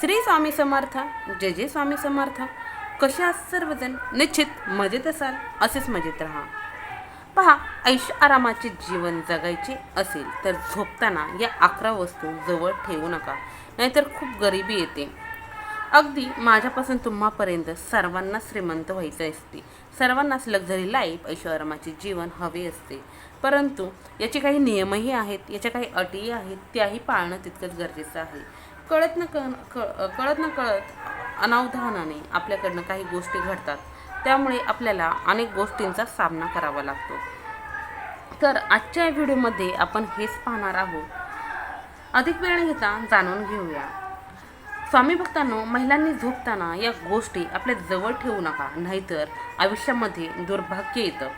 श्री स्वामी समर्थ जय जय स्वामी समर्थ. कसे आहात सर्वजण? निश्चित मजेत असाल असेच मजेत राहा. पहा ऐश आरामाचे जीवन जगायचे असेल तर झोपताना या अकरा वस्तू जवळ ठेवू नका नाहीतर खूप गरिबी येते. अगदी माझ्यापासून तुम्हापर्यंत सर्वांना श्रीमंत व्हायचे असते. सर्वांनाच लक्झरी लाईफ ऐश्वर्यामाचे जीवन हवे असते. परंतु याचे काही नियमही आहेत याच्या काही अटीही आहेत त्याही पाळणं तितकंच गरजेचं आहे. कळत न कळ कळ- कळत न कळत अनावधानाने आपल्याकडनं काही गोष्टी घडतात. त्यामुळे आपल्याला अनेक गोष्टींचा सामना करावा लागतो. तर आजच्या या व्हिडिओमध्ये आपण हेच पाहणार आहोत. अधिक वेळ घेता जाणून घेऊया. स्वामी भक्तांनो महिलांनी झोपताना या गोष्टी आपल्या जवळ ठेवू नका नाहीतर आयुष्यामध्ये दुर्भाग्य येतं.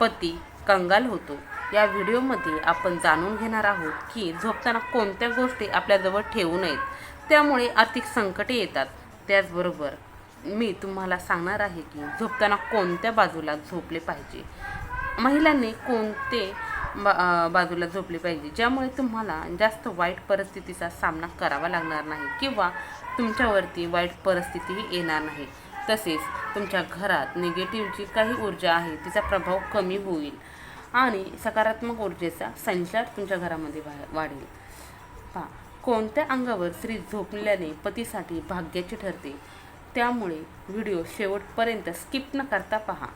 पती कंगाल होतो. या व्हिडिओमध्ये आपण जाणून घेणार आहोत की झोपताना कोणत्या गोष्टी आपल्याजवळ ठेवू नयेत. त्यामुळे आर्थिक संकटे येतात. त्याचबरोबर मी तुम्हाला सांगणार आहे की झोपताना कोणत्या बाजूला झोपले पाहिजे? महिलांनी कोणते बा बाजूला झोपले पाहिजे? ज्यामुळे तुम्हाला जास्त वाईट परिस्थितीचा सामना करावा लागणार नाही किंवा तुमच्यावरती वाईट परिस्थितीही येणार नाही. तसेच तुमच्या घरात निगेटिव्ह जी काही ऊर्जा आहे तिचा प्रभाव कमी होईल आणि सकारात्मक ऊर्जेचा संचार तुमच्या घरामध्ये वा- वाढेल. पहा कोणत्या अंगावर स्त्री झोपल्याने पतीसाठी भाग्याची ठरते? त्यामुळे व्हिडिओ शेवटपर्यंत स्किप न करता पहा.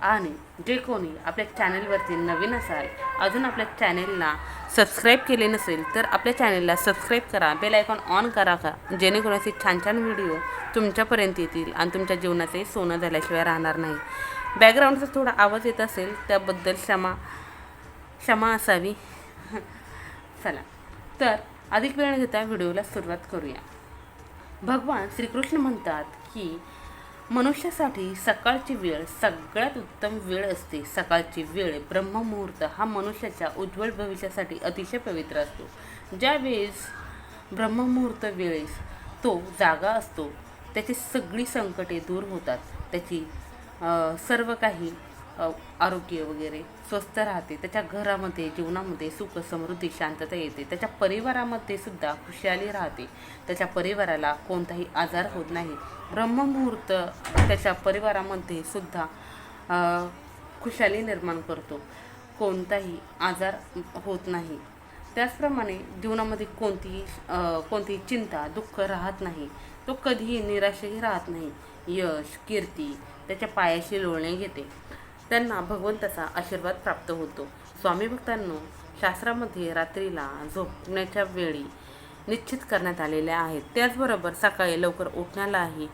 आणि जे कोणी आपल्या चॅनलवरती नवीन असाल अजून आपल्या चॅनेलला सबस्क्राईब केले नसेल तर आपल्या चॅनेलला सबस्क्राईब करा बेल आयकॉन ऑन करा का? जेणेकरून असे छान छान व्हिडिओ तुमच्यापर्यंत येतील आणि तुमच्या जीवनाचे सोनं झाल्याशिवाय राहणार नाही. बॅकग्राऊंडचा थोडा आवाज येत असेल त्याबद्दल क्षमा क्षमा असावी. चला. तर अधिक वेळ घेता व्हिडिओला सुरुवात करूया. भगवान श्रीकृष्ण म्हणतात की मनुष्यासाठी सकाळची वेळ सगळ्यात उत्तम वेळ असते. सकाळची वेळ ब्रह्ममुहूर्त हा मनुष्याच्या उज्ज्वल भविष्यासाठी अतिशय पवित्र असतो. ज्यावेळेस ब्रह्ममुहूर्त वेळेस तो जागा असतो त्याची सगळी संकटे दूर होतात. त्याची सर्व काही आरोग्य वगैरे स्वस्थ राहते. त्याच्या घरामध्ये जीवनामध्ये सुख समृद्धी शांतता येते. त्याच्या परिवारामध्ये सुद्धा खुशाली राहते. त्याच्या परिवाराला कोणताही आजार होत नाही. ब्रह्ममुहूर्त त्याच्या परिवारामध्ये सुद्धा खुशाली निर्माण करतो. कोणताही आजार होत नाही. त्याचप्रमाणे जीवनामध्ये कोणतीही कोणतीही चिंता दुःख राहत नाही. तो कधीही निराशही राहत नाही. यश कीर्ती त्याच्या पायाशी लोळणे घेते. त्यांना भगवंताचा आशीर्वाद प्राप्त होतो. स्वामी भक्तांनो शास्त्रामध्ये रात्रीला झोपण्याच्या वेळी निश्चित करण्यात आलेल्या आहेत. त्याचबरोबर सकाळी लवकर उठण्यालाही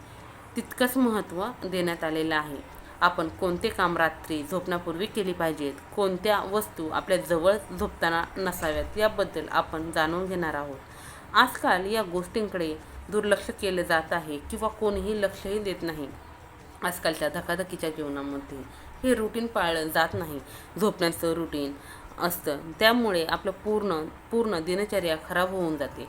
तितकंच महत्त्व देण्यात आलेलं आहे. आपण कोणते काम रात्री झोपण्यापूर्वी केली पाहिजेत? कोणत्या वस्तू आपल्या जवळ झोपताना नसाव्यात? याबद्दल आपण जाणून घेणार आहोत. आजकाल या गोष्टींकडे दुर्लक्ष केलं जात आहे किंवा कोणीही लक्षही देत नाही. आजकालच्या धकाधकीच्या जीवनामध्ये हे रुटीन पाळलं जात नाही. झोपण्याचं रुटीन असतं. त्यामुळे आपलं पूर्ण पूर्ण दिनचर्या खराब होऊन जाते.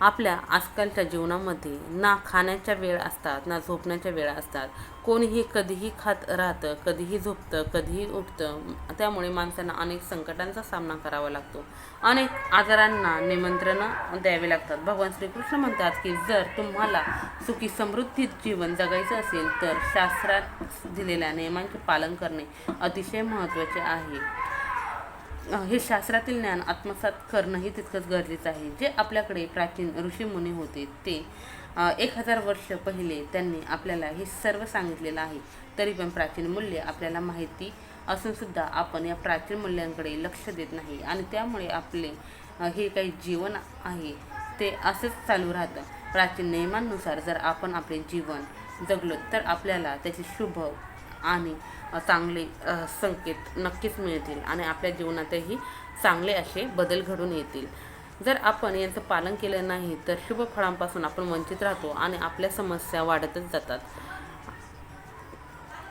आपल्या आजकालच्या जीवनामध्ये ना खाण्याच्या वेळ असतात ना झोपण्याच्या वेळा असतात. कोणीही कधीही खात राहतं कधीही झोपतं कधीही उठतं. त्यामुळे माणसांना अनेक संकटांचा सामना करावा लागतो. अनेक आजारांना निमंत्रणं द्यावे लागतात. भगवान श्रीकृष्ण म्हणतात की जर तुम्हाला सुखी समृद्धी जीवन जगायचं असेल तर शास्त्रात दिलेल्या नियमांचे पालन करणे अतिशय महत्त्वाचे आहे. हे शास्त्रातील ज्ञान आत्मसात करणंही तितकंच गरजेचं आहे. जे आपल्याकडे प्राचीन ऋषीमुनी होते ते एक हजार वर्ष पहिले त्यांनी आपल्याला हे सर्व सांगितलेलं आहे. तरी पण प्राचीन मूल्य आपल्याला माहिती असूनसुद्धा आपण या प्राचीन मूल्यांकडे लक्ष देत नाही. आणि त्यामुळे आपले हे काही जीवन आहे ते असंच चालू राहतं. प्राचीन नियमांनुसार जर आपण आपले जीवन जगलो तर आपल्याला त्याचे शुभ आणि चांगले संकेत नक्कीच मिळतील आणि आपल्या जीवनातही चांगले असे बदल घडून येतील. जर आपण यांचं पालन केलं नाही तर शुभ फळांपासून आपण वंचित राहतो आणि आपल्या समस्या वाढतच जातात.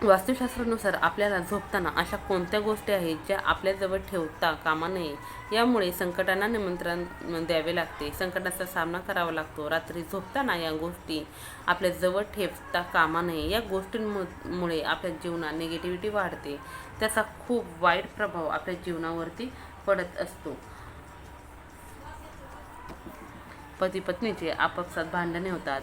वास्तुशास्त्रानुसार आपल्याला झोपताना अशा कोणत्या गोष्टी आहेत ज्या आपल्याजवळ ठेवता कामा नये? यामुळे संकटांना निमंत्रण द्यावे लागते. संकटाचा सामना करावा लागतो. रात्री झोपताना या गोष्टी आपल्या जवळ ठेवता कामा नये. या गोष्टींमुळे आपल्या जीवनात निगेटिव्हिटी वाढते. त्याचा खूप वाईट प्रभाव आपल्या जीवनावरती पडत असतो. पती पत्नीचे आपापसात भांडणे होतात.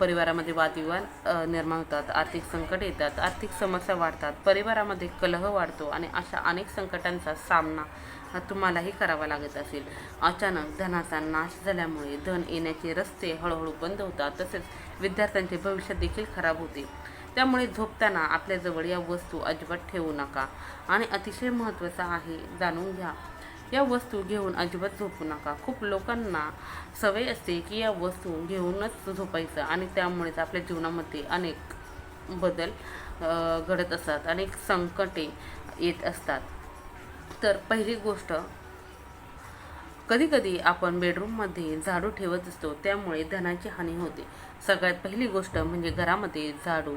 परिवारामध्ये वादविवाद निर्माण होतात आर्थिक संकट येतात आर्थिक समस्या वाढतात परिवारामध्ये कलह वाढतो आणि अशा अनेक संकटांचा सामना हा तुम्हालाही करावा लागत असेल. अचानक धनाचा नाश झाल्यामुळे धन येण्याचे रस्ते हळूहळू बंद होतात तसेच विद्यार्थ्यांचे भविष्य देखील खराब होते. त्यामुळे झोपताना आपल्याजवळ या वस्तू अजिबात ठेवू नका. आणि अतिशय महत्त्वाचं आहे जाणून घ्या. या वस्तू घेऊन अजिबात झोपू नका. खूप लोकांना सवय असते की या वस्तू घेऊनच झोपायचं आणि त्यामुळेच आपल्या जीवनामध्ये अनेक बदल घडत असतात अनेक संकटे येत असतात. तर पहिली गोष्ट कधीकधी आपण बेडरूममध्ये झाडू ठेवत असतो त्यामुळे धनाची हानी होते. सगळ्यात पहिली गोष्ट म्हणजे घरामध्ये झाडू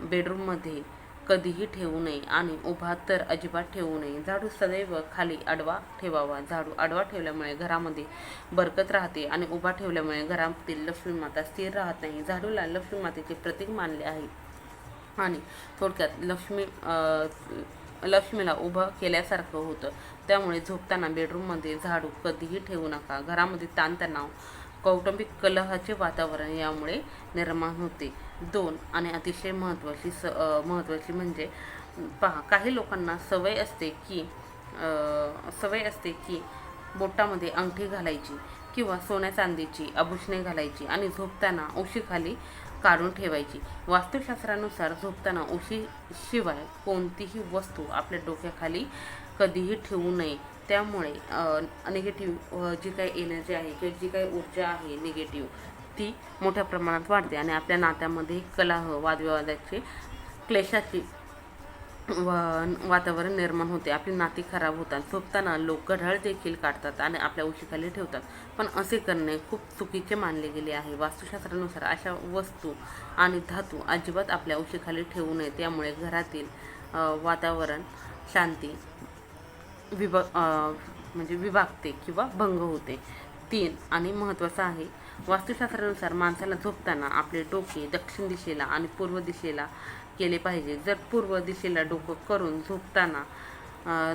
बेडरूममध्ये कधीही ठेवू नये आणि उभा तर अजिबात ठेवू नये. झाडू सदैव खाली आडवा ठेवावा. झाडू आडवा ठेवल्यामुळे घरामध्ये बरकत राहते आणि उभा ठेवल्यामुळे घरातील लक्ष्मी माता स्थिर राहत नाही. झाडूला लक्ष्मी मातेचे प्रतीक मानले आहे. आणि थोडक्यात लक्ष्मी लक्ष्मीला उभं केल्यासारखं होतं. त्यामुळे झोपताना बेडरूममध्ये झाडू कधीही ठेवू नका. घरामध्ये ताणतणाव कौटुंबिक कलहाचे वातावरण यामुळे निर्माण होते. दोन आणि अतिशय महत्त्वाची स महत्त्वाची म्हणजे पहा काही लोकांना सवय असते की सवय असते की बोटामध्ये अंगठी घालायची किंवा सोन्या चांदीची आभूषणे घालायची आणि झोपताना उशीखाली काढून ठेवायची. वास्तुशास्त्रानुसार झोपताना उशीशिवाय कोणतीही वस्तू आपल्या डोक्याखाली कधीही ठेवू नये. त्यामुळे निगेटिव्ह जी काही एनर्जी आहे किंवा जी काही ऊर्जा आहे निगेटिव्ह ती मोठ्या प्रमाणात वाढते आणि आपल्या नात्यामध्ये कलह वादविवादाचे क्लेशाची वा- वातावरण निर्माण होते. आपली नाती खराब होतात. झोपताना लोक घड्याळ देखील काढतात आणि आपल्या उशीखाली ठेवतात. पण असे करणे खूप चुकीचे मानले गेले आहे. वास्तुशास्त्रानुसार अशा वस्तू आणि धातू अजिबात आपल्या उशीखाली ठेवू नये. त्यामुळे घरातील वातावरण शांती विभा म्हणजे विभागते किंवा भंग होते. तीन आणि महत्त्वाचं आहे वास्तुशास्त्रानुसार माणसाला झोपताना आपले डोके दक्षिण दिशेला आणि पूर्व दिशेला केले पाहिजे. जर पूर्व दिशेला डोकं करून झोपताना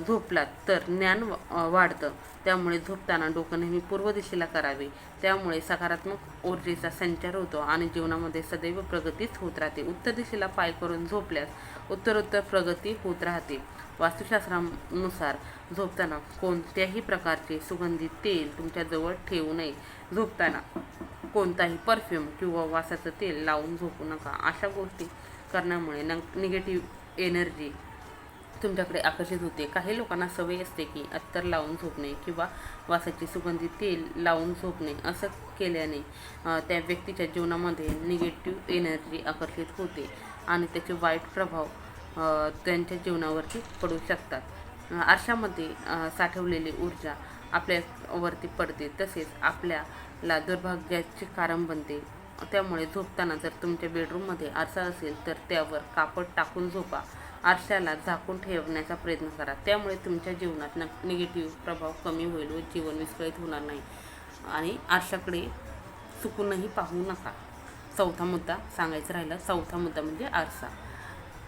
झोपलात तर ज्ञान वाढतं. त्यामुळे झोपताना डोकं नेहमी पूर्व दिशेला करावे. त्यामुळे सकारात्मक ऊर्जेचा संचार होतो आणि जीवनामध्ये सदैव प्रगतीच होत राहते. उत्तर दिशेला पाय करून झोपल्यास उत्तरोत्तर प्रगती होत राहते. वास्तुशास्त्रानुसार झोपताना कोणत्याही प्रकारचे सुगंधित तेल तुमच्याजवळ ठेवू नये. झोपताना कोणताही परफ्यूम किंवा वासाचं तेल लावून झोपू नका. अशा गोष्टी करण्यामुळे न निगेटिव्ह एनर्जी तुमच्याकडे आकर्षित होते. काही लोकांना सवय असते की अत्तर लावून झोपणे किंवा वासाची सुगंधी तेल लावून झोपणे असं केल्याने त्या व्यक्तीच्या जीवनामध्ये निगेटिव्ह एनर्जी आकर्षित होते आणि त्याचे वाईट प्रभाव त्यांच्या जीवनावरती पडू शकतात. आरशामध्ये साठवलेली ऊर्जा आपल्यावरती पडते. तसेच आपल्याला दुर्भाग्याचे कारण बनते. त्यामुळे झोपताना जर तुमच्या बेडरूममध्ये आरसा असेल तर त्यावर कापड टाकून झोपा. आरशाला झाकून ठेवण्याचा प्रयत्न करा. त्यामुळे तुमच्या जीवनात न निगेटिव्ह प्रभाव कमी होईल व जीवन विस्कळीत होणार नाही. आणि आरशाकडे चुकूनही पाहू नका. चौथा मुद्दा सांगायचा राहिला चौथा मुद्दा म्हणजे आरसा.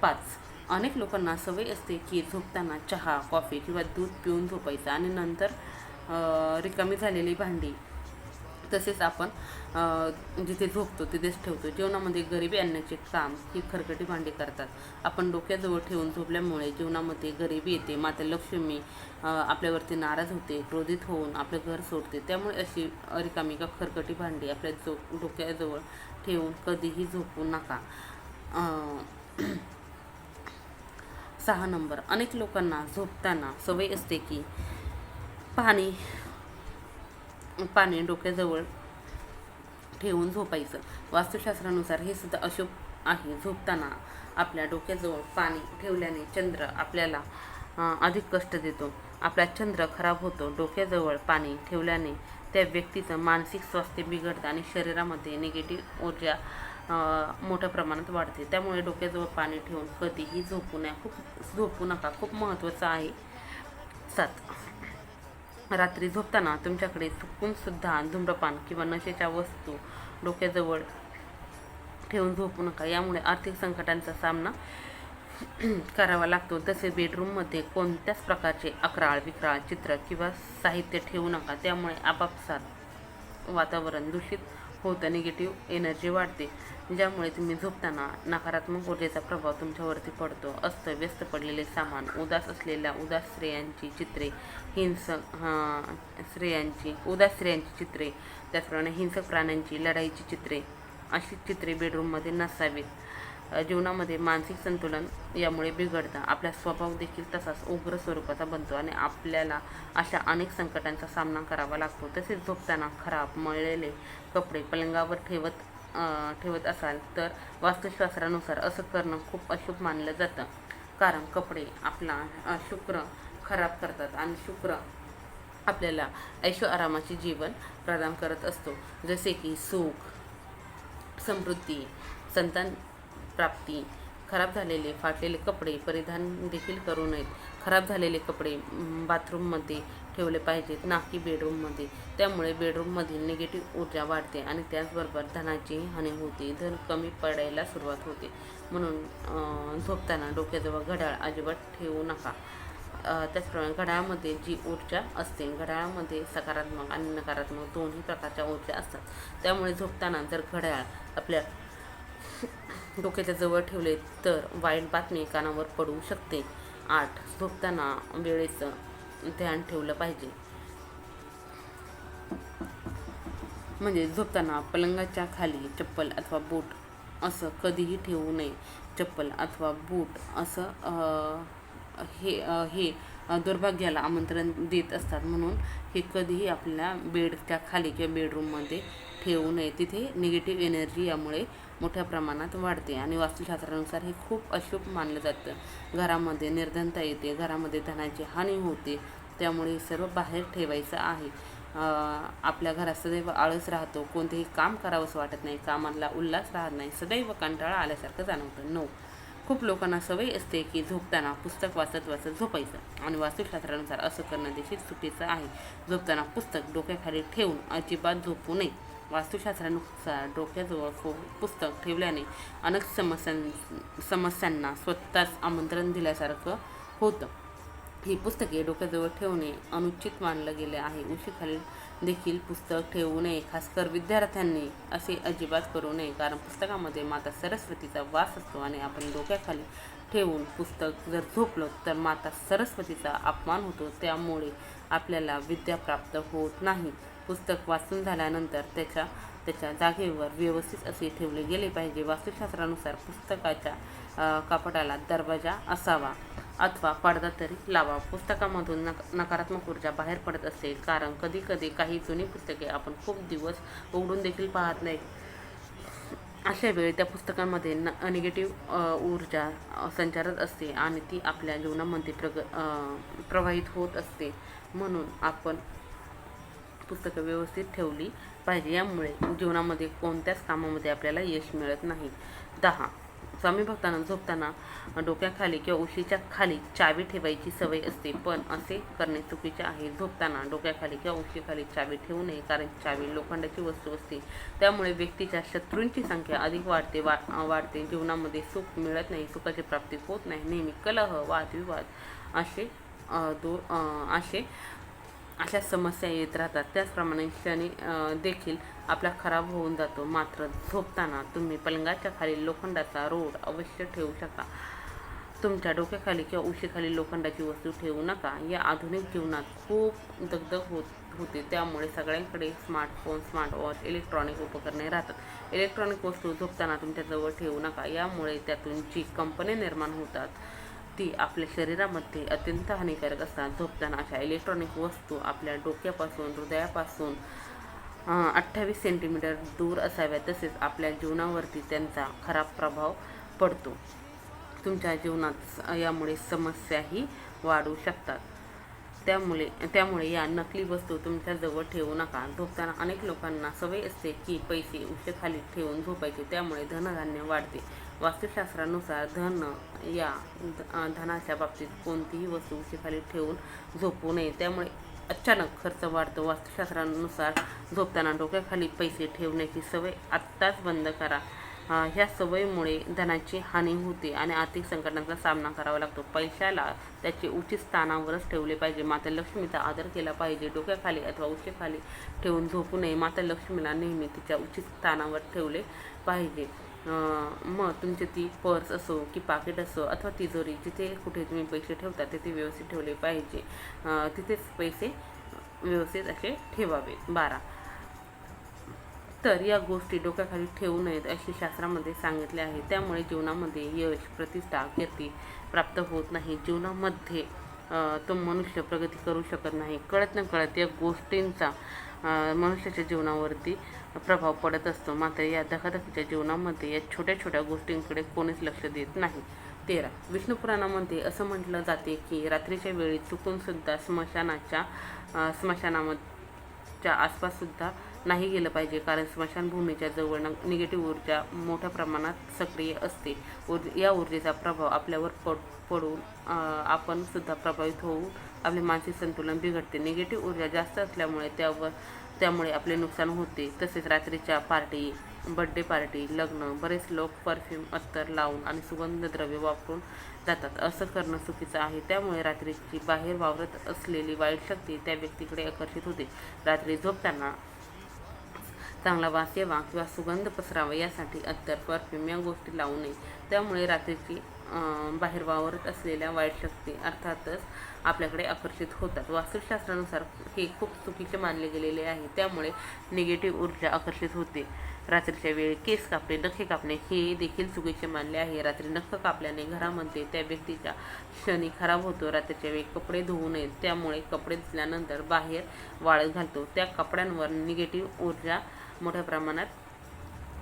पाच अनेक लोकांना सवय असते की झोपताना चहा कॉफी किंवा दूध पिऊन झोपायचं आणि नंतर रिकामी झालेली भांडी तसेच आपण जिथे झोपतो तिथेच ठेवतो. जेवणामध्ये गरिबी आणण्याचे काम ही खरकटी भांडी करतात. आपण डोक्याजवळ ठेवून झोपल्यामुळे जीवनामध्ये गरिबी येते. माता लक्ष्मी आपल्यावरती नाराज होते क्रोधित होऊन आपलं घर सोडते. त्यामुळे अशी अरिकामिका खरकटी भांडी आपल्या जो डोक्याजवळ ठेवून कधीही झोपू नका. सहा नंबर. अनेक लोकांना झोपताना सवय असते की पाणी पाणी डोक्याजवळ ठेवून झोपायचं. वास्तुशास्त्रानुसार हे सुद्धा अशुभ आहे. झोपताना आपल्या डोक्याजवळ पाणी ठेवल्याने चंद्र आपल्याला अधिक कष्ट देतो. आपला चंद्र खराब होतो. डोक्याजवळ पाणी ठेवल्याने त्या व्यक्तीचं मानसिक स्वास्थ्य बिघडतं आणि शरीरामध्ये निगेटिव्ह ऊर्जा मोठ्या प्रमाणात वाढते. त्यामुळे डोक्याजवळ पाणी ठेवून कधीही झोपू नये खूप झोपू नका. खूप महत्त्वाचं आहे. सात. रात्री झोपताना तुमच्याकडे चुकूनसुद्धा धूम्रपान किंवा नशेच्या वस्तू डोक्याजवळ ठेवून झोपू नका. यामुळे आर्थिक संकटांचा सामना करावा लागतो. तसे बेडरूममध्ये कोणत्याच प्रकारचे अकराळ विक्राळ चित्र किंवा साहित्य ठेवू नका. त्यामुळे आपापसात वातावरण दूषित होतं निगेटिव्ह एनर्जी वाढते. ज्यामुळे तुम्ही झोपताना नकारात्मक ऊर्जेचा प्रभाव तुमच्यावरती पडतो. अस्तव्यस्त पडलेले सामान उदास असलेल्या उदास स्त्रियांची चित्रे हिंसक स्त्रियांची उदास स्त्रियांची चित्रे त्याचप्रमाणे हिंसक प्राण्यांची लढाईची चित्रे अशी चित्रे बेडरूममध्ये नसावीत. जीवनामध्ये मानसिक संतुलन यामुळे बिघडतं. आपला स्वभाव देखील तसाच उग्र स्वरूपाचा बनतो आणि आपल्याला अशा अनेक संकटांचा सामना करावा लागतो. तसेच झोपताना खराब मळलेले कपडे पलंगावर ठेवत ठेवत असाल तर वास्तुशास्त्रानुसार असं करणं खूप अशुभ मानलं जातं. कारण कपडे आपला शुक्र खराब करतात आणि शुक्र आपल्याला ऐशो आरामाचे जीवन प्रदान करत असतो. जसे की सुख समृद्धी संतान प्राप्ती. खराब झालेले फाटलेले कपडे परिधान देखील करू नयेत. खराब झालेले कपडे बाथरूममध्ये ठेवले पाहिजेत ना की बेडरूममध्ये. त्यामुळे बेडरूममधील निगेटिव्ह ऊर्जा वाढते आणि त्याचबरोबर धनाची हानी होते. धन कमी पडायला सुरुवात होते. म्हणून झोपताना डोक्याजवळ घड्याळ अजिबात ठेवू नका. त्याचप्रमाणे घड्याळामध्ये जी ऊर्जा असते घड्याळामध्ये सकारात्मक आणि नकारात्मक दोन्ही प्रकारच्या ऊर्जा असतात. त्यामुळे झोपताना जर घड्याळ आपल्या डोक्याच्या जवळ ठेवले तर वाईट बातमी कानावर पडू शकते. आठ. झोपताना वेळेचं ध्यान ठेवलं पाहिजे. म्हणजे झोपताना पलंगाच्या खाली चप्पल अथवा बूट असं कधीही ठेवू नये. चप्पल अथवा बूट असं हे हे दुर्भाग्याला आमंत्रण देत असतात. म्हणून हे कधीही आपल्या बेडच्या खाली किंवा बेडरूममध्ये ठेवू नये. तिथे निगेटिव्ह एनर्जी यामुळे मोठ्या प्रमाणात वाढते आणि वास्तुशास्त्रानुसार हे खूप अशुभ मानलं जातं. घरामध्ये निर्धनता येते घरामध्ये धनाची हानी होते त्यामुळे हे सर्व बाहेर ठेवायचं आहे. आपल्या घरात सदैव आळस राहतो कोणतेही काम करावंसं वाटत नाही कामाला उल्हास राहत नाही सदैव कंटाळा आल्यासारखं जाणवतं. नऊ. खूप लोकांना सवय असते की झोपताना पुस्तक वाचत वाचत झोपायचं आणि वास्तुशास्त्रानुसार असं करणं देखील चुकीचं आहे. झोपताना पुस्तक डोक्याखाली ठेवून अजिबात झोपू नये. वास्तुशास्त्रानुसार डोक्याजवळ फो पुस्तक ठेवल्याने अनेक समस्यां समस्यांना स्वतःच आमंत्रण दिल्यासारखं होतं. ही पुस्तके डोक्याजवळ ठेवणे अनुचित मानलं गेले आहे. उशीखाली देखील पुस्तक ठेवू नये खासकर विद्यार्थ्यांनी असे अजिबात करू नये कारण पुस्तकामध्ये माता सरस्वतीचा वास असतो आणि आपण डोक्याखाली ठेवून पुस्तक जर झोपलो तर माता सरस्वतीचा अपमान होतो. त्यामुळे आपल्याला विद्या प्राप्त होत नाही. पुस्तक वाचून झाल्यानंतर त्याच्या त्याच्या जागेवर व्यवस्थित असे ठेवले गेले पाहिजे. वास्तुशास्त्रानुसार पुस्तकाच्या कापडाला कपाटाला दरवाजा असावा अथवा पडदा तरी लावा. पुस्तकामधून नक नकारात्मक ऊर्जा बाहेर पडत असते. कारण कधी कधी काही जुनी पुस्तके आपण खूप दिवस उघडून देखील पाहत नाही. अशा वेळी त्या पुस्तकांमध्ये न निगेटिव्ह ऊर्जा संचारत असते आणि ती आपल्या जीवनामध्ये प्रग प्रवाहित होत असते. म्हणून आपण पुस्तकं व्यवस्थित ठेवली पाहिजे. यामुळे जीवनामध्ये कोणत्याच कामामध्ये आपल्याला यश मिळत नाही. दहा. स्वामी भक्तांना झोपताना डोक्याखाली किंवा उशीच्या खाली चावी ठेवायची सवय असते पण असे करणे चुकीचे आहे. झोपताना डोक्याखाली किंवा उशीखाली चावी ठेवू नये कारण चावी लोखंडाची वस्तू असते. त्यामुळे व्यक्तीच्या शत्रूंची संख्या अधिक वाढते वा वाढते. जीवनामध्ये सुख मिळत नाही सुखाची प्राप्ती होत नाही. नेहमी कलह वादविवाद असे दूर दो असे अशा समस्या येत राहतात. त्याचप्रमाणे शनी देखील आपला खराब होऊन जातो. मात्र झोपताना तुम्ही पलंगाच्या खाली लोखंडाचा रोड अवश्य ठेवू शकता. तुमच्या डोक्याखाली किंवा उशीखाली लोखंडाची वस्तू ठेवू नका. या आधुनिक जीवनात खूप दगदग होत होते. त्यामुळे सगळ्यांकडे स्मार्टफोन स्मार्टवॉच इलेक्ट्रॉनिक उपकरणे राहतात. इलेक्ट्रॉनिक वस्तू झोपताना तुमच्याजवळ ठेवू नका. यामुळे त्यातून जी कंपने निर्माण होतात ती आपल्या शरीरामध्ये अत्यंत हानिकारक असतात. झोपताना अशा इलेक्ट्रॉनिक वस्तू आपल्या डोक्यापासून हृदयापासून अठ्ठावीस सेंटीमीटर दूर असाव्या तसेच आपल्या जीवनावरती त्यांचा खराब प्रभाव पडतो. तुमच्या जीवनात स- यामुळे समस्याही वाढू शकतात. त्यामुळे त्यामुळे या नकली वस्तू तुमच्याजवळ ठेवू नका. झोपताना अनेक लोकांना सवय असते की पैसे उशेखाली ठेवून झोपायचे. त्यामुळे धनधान्य वाढते. वास्तुशास्त्रानुसार धन या ध- धनाच्या बाबतीत कोणतीही वस्तू उशीखाली ठेवून झोपू नये. त्यामुळे अचानक खर्च वाढतो. वास्तुशास्त्रानुसार झोपताना डोक्याखाली पैसे ठेवण्याची सवय आत्ताच बंद करा. ह्या सवयीमुळे धनाची हानी होते आणि आर्थिक संकटांचा सामना करावा लागतो. पैशाला त्याचे उचित स्थानावरच ठेवले पाहिजे. माता लक्ष्मीचा आदर केला पाहिजे. डोक्याखाली अथवा उशीखाली ठेवून झोपू नये. माता लक्ष्मीला नेहमी तिच्या उचित स्थानावर ठेवले पाहिजे. मग तुमची ती पर्स असो की पाकिट असो अथवा तिजोरी जिथे कुठे तुम्ही पैसे ठेवता तिथे व्यवस्थित ठेवले पाहिजे. तिथेच पैसे व्यवस्थित असे ठेवावे. बारा. तर या गोष्टी डोक्याखाली ठेवू नयेत असे शास्त्रामध्ये सांगितले आहे. त्यामुळे जीवनामध्ये यश प्रतिष्ठा कीर्ती प्राप्त होत नाही. जीवनामध्ये तो मनुष्य प्रगती करू शकत नाही. कळत न कळत या गोष्टींचा मनुष्याच्या जीवनावरती प्रभाव पडत असतो. मात्र या धकाधकीच्या जीवनामध्ये या छोट्या छोट्या गोष्टींकडे कोणीच लक्ष देत नाही. तेरा. विष्णुपुराणामध्ये असं म्हटलं जाते की रात्रीच्या वेळी चुकून सुद्धा स्मशानाच्या स्मशानामच्या आसपास सुद्धा नाही गेलं पाहिजे. कारण स्मशानभूमीच्या जवळ निगेटिव्ह ऊर्जा मोठ्या प्रमाणात सक्रिय असते. उर् या ऊर्जेचा प्रभाव आपल्यावर पड पडून आपणसुद्धा प्रभावित होऊन आपले मानसिक संतुलन बिघडते. निगेटिव्ह ऊर्जा जास्त असल्यामुळे त्यावर त्यामुळे आपले नुकसान होते. तसेच रात्रीच्या पार्टी बड्डे पार्टी लग्न बरेच लोक परफ्यूम अत्तर लावून आणि सुगंध द्रव्य वापरून जातात. असं करणं चुकीचं आहे. त्यामुळे रात्रीची बाहेर वावरत असलेली वाईट शक्ती त्या व्यक्तीकडे आकर्षित होते. रात्री झोपताना चांगला वास यावा किंवा सुगंध पसरावा यासाठी अत्तर परफ्यूम या गोष्टी लावू नये. त्यामुळे रात्रीची बाहेर वावरत असलेल्या वाईट शक्ती अर्थातच आपल्याकडे आकर्षित होतात. वास्तुशास्त्रानुसार हे खूप चुकीचे मानले गेलेले आहे. त्यामुळे निगेटिव्ह ऊर्जा आकर्षित होते. रात्रीच्या वेळी केस कापणे नखे कापणे हे देखील चुकीचे मानले आहे. रात्री नख कापल्याने घरामध्ये त्या व्यक्तीच्या क्षणी खराब होतो. रात्रीच्या वेळी कपडे धुवू नयेत त्यामुळे कपडे धुतल्यानंतर बाहेर वाळत घालतो. त्या कपड्यांवर निगेटिव्ह ऊर्जा मोठ्या प्रमाणात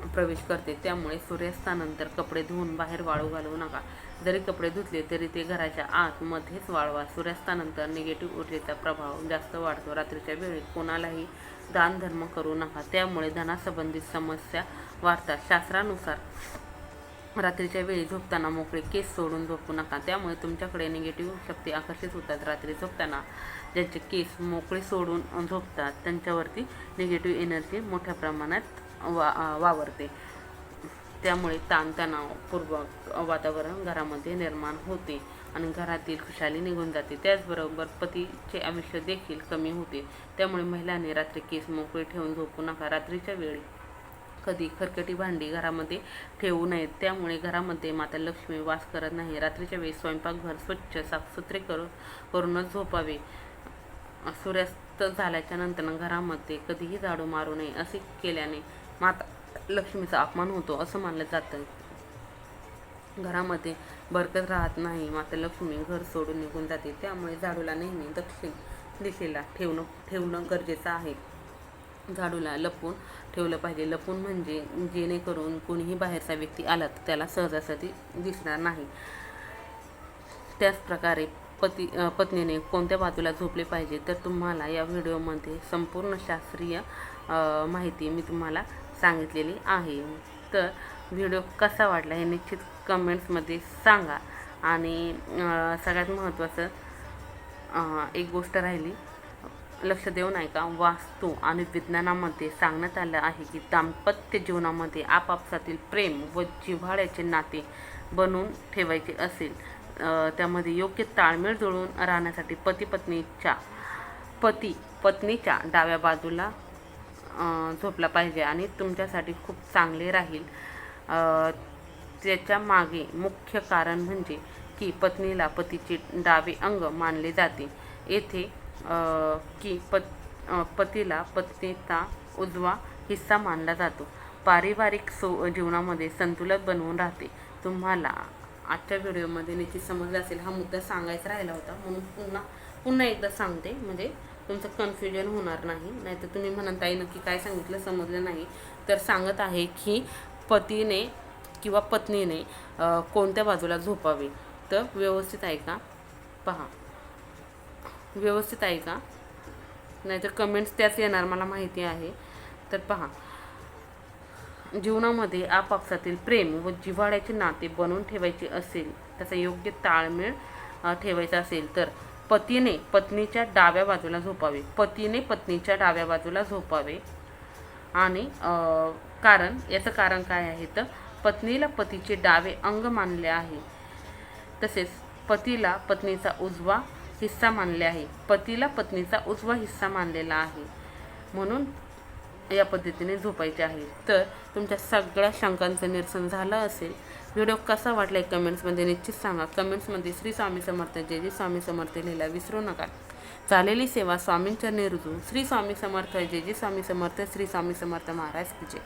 प्रवेश करते त्यामुळे सूर्यास्तानंतर कपडे धुवून बाहेर वाळू घालवू नका. जरी कपडे धुतले तरी ते घराच्या आतमध्येच वाळवा. सूर्यास्तानंतर निगेटिव्ह ऊर्जेचा प्रभाव जास्त वाढतो. रात्रीच्या वेळी कोणालाही दानधर्म करू नका. त्यामुळे धनासंबंधित समस्या वाढतात. शास्त्रानुसार रात्रीच्या वेळी झोपताना मोकळे केस सोडून झोपू नका. त्यामुळे तुमच्याकडे निगेटिव्ह शक्ती आकर्षित होतात. रात्री झोपताना ज्यांचे केस मोकळे सोडून झोपतात त्यांच्यावरती निगेटिव्ह एनर्जी मोठ्या प्रमाणात वा वावरते. त्यामुळे ताणतणावपूर्वक वातावरण घरामध्ये निर्माण होते आणि घरातील खुशाली निघून जाते. त्याचबरोबर पतीचे आयुष्य देखील कमी होते. त्यामुळे महिलांनी रात्री केस मोकळे ठेवून झोपू नका. रात्रीच्या वेळी कधी खरकटी भांडी घरामध्ये ठेवू नयेत. त्यामुळे घरामध्ये माता लक्ष्मी वास करत नाही. रात्रीच्या वेळी स्वयंपाकघर स्वच्छ साफसुथरे करून करूनच झोपावे. सूर्यास्त झाल्याच्यानंतर घरामध्ये कधीही झाडू मारू नये असे केल्याने माता लक्ष्मीचा अपमान होतो असं मानलं जातं. घरामध्ये बरकत राहत नाही. माता लक्ष्मी घर सोडून निघून जाते. त्यामुळे झाडूला नेहमी दक्षिण दिशेला ठेवणं ठेवणं गरजेचं आहे. झाडूला लपून ठेवलं पाहिजे. लपून म्हणजे जेणेकरून कोणीही बाहेरचा व्यक्ती आला तर त्याला सहजासहजी दिसणार नाही. त्याच प्रकारे पती पत्नीने कोणत्या बाजूला झोपले पाहिजे तर तुम्हाला या व्हिडिओमध्ये संपूर्ण शास्त्रीय माहिती मी तुम्हाला सांगितलेली आहे. तर व्हिडिओ कसा वाटला हे निश्चित कमेंट्समध्ये सांगा. आणि सगळ्यात महत्त्वाचं एक गोष्ट राहिली. लक्ष देऊन नाही का वास्तू आणि विज्ञानामध्ये सांगण्यात आलं आहे की दाम्पत्य जीवनामध्ये आपापसातील प्रेम व जिव्हाळ्याचे नाते बनवून ठेवायचे असेल. त्यामध्ये योग्य ताळमेळ जुळून राहण्यासाठी पती पत्नीच्या पती पत्नीच्या डाव्या बाजूला झोपला पाहिजे आणि तुमच्यासाठी खूप चांगले राहील. त्याच्यामागे मुख्य कारण म्हणजे की पत्नीला पतीचे डावे अंग मानले जाते. येथे की पत पतीला पत्नीचा उजवा हिस्सा मानला जातो. पारिवारिक सो जीवनामध्ये संतुलन बनवून राहते. तुम्हाला आजच्या व्हिडिओमध्ये निश्चित समजलं असेल हा मुद्दा सांगायचा राहिला होता. म्हणून पुन्हा पुन्हा एकदा सांगते. म्हणजे तुमचं कन्फ्युजन होणार नाही. नाहीतर तुम्ही म्हणत ताई नक्की काय सांगितलं समजलं नाही. तर सांगत आहे की पतीने किंवा पत्नीने कोणत्या बाजूला झोपावे? तर व्यवस्थित आहे का पहा. व्यवस्थित आहे का नाहीतर कमेंट्स त्याच येणार मला माहिती आहे. तर पहा. जीवनामध्ये आपापसातील प्रेम व जिव्हाळ्याचे नाते बनवून ठेवायचे असेल त्याचा योग्य ताळमेळ ठेवायचा असेल तर पतीने पत्नीच्या डाव्या बाजूला झोपावे. पतीने पत्नीच्या डाव्या बाजूला झोपावे. आणि कारण याचं कारण काय आहे तर पत्नीला पतीचे डावे अंग मानले आहे. तसेच पतीला पत्नीचा उजवा हिस्सा मानले आहे. पतीला पत्नीचा उजवा हिस्सा मानलेला आहे. म्हणून या पद्धतीने झोपायचे आहे. तर तुमच्या सगळ्या शंकांचं निरसन झालं असेल व्हिडिओ कसा वाटला आहे कमेंट्समध्ये निश्चित सांगा. कमेंट्समध्ये श्री स्वामी समर्थ जय जय स्वामी समर्थ लिहायला विसरू नका. झालेली सेवा स्वामींच्या रुजू श्री स्वामी समर्थ जय जय स्वामी समर्थ श्री स्वामी समर्थ महाराज की जय.